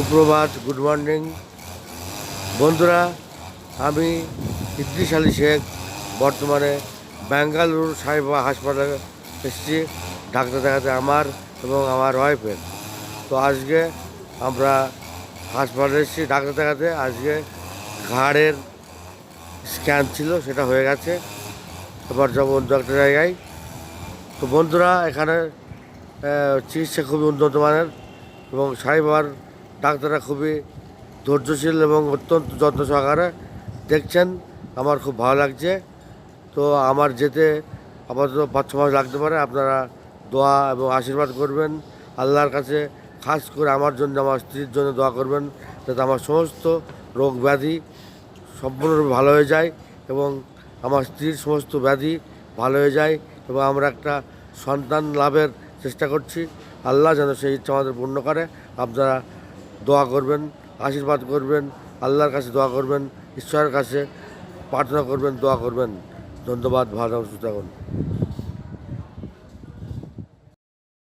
সুপ্রভাত, good morning. বন্ধুরা, আমি ইদ্রিস আলী শেখ, বর্তমানে ব্যাঙ্গালুরু সাহেবা হাসপাতালে এসেছি, ডাক্তার দেখাতে আমার এবং আমার ওয়াইফের। তো আজকে আমরা হাসপাতালে এসেছি, ডাক্তার দেখাতে। আজকে ঘাড়ের স্ক্যান ছিল, সেটা হয়ে গেছে। এবার যাব অন্য একটা জায়গায়। তো বন্ধুরা, এখানে চিকিৎসা খুবই উন্নত মানের এবং সাইবার ডাক্তাররা খুবই ধৈর্যশীল এবং অত্যন্ত যত্ন সহকারে দেখছেন। আমার খুব ভালো লাগছে। তো আমার যেতে আপাতত পাঁচ ছ মাস লাগতে পারে। আপনারা দোয়া এবং আশীর্বাদ করবেন। আল্লাহর কাছে খাস করে আমার জন্য, আমার স্ত্রীর জন্য দোয়া করবেন যাতে আমার সমস্ত রোগ ব্যাধি সম্পূর্ণরূপে ভালো হয়ে যায় এবং আমার স্ত্রীর সমস্ত ব্যাধি ভালো হয়ে যায় এবং আমরা একটা সন্তান লাভের চেষ্টা করছি। আল্লাহ যেন সেই ইচ্ছা আমাদের পূর্ণ করে। আপনারা দোয়া করবেন, আশীর্বাদ করবেন, আল্লাহর কাছে দোয়া করবেন, ঈশ্বরের কাছে প্রার্থনা করবেন, দোয়া করবেন। ধন্যবাদ, ভালো থাকুন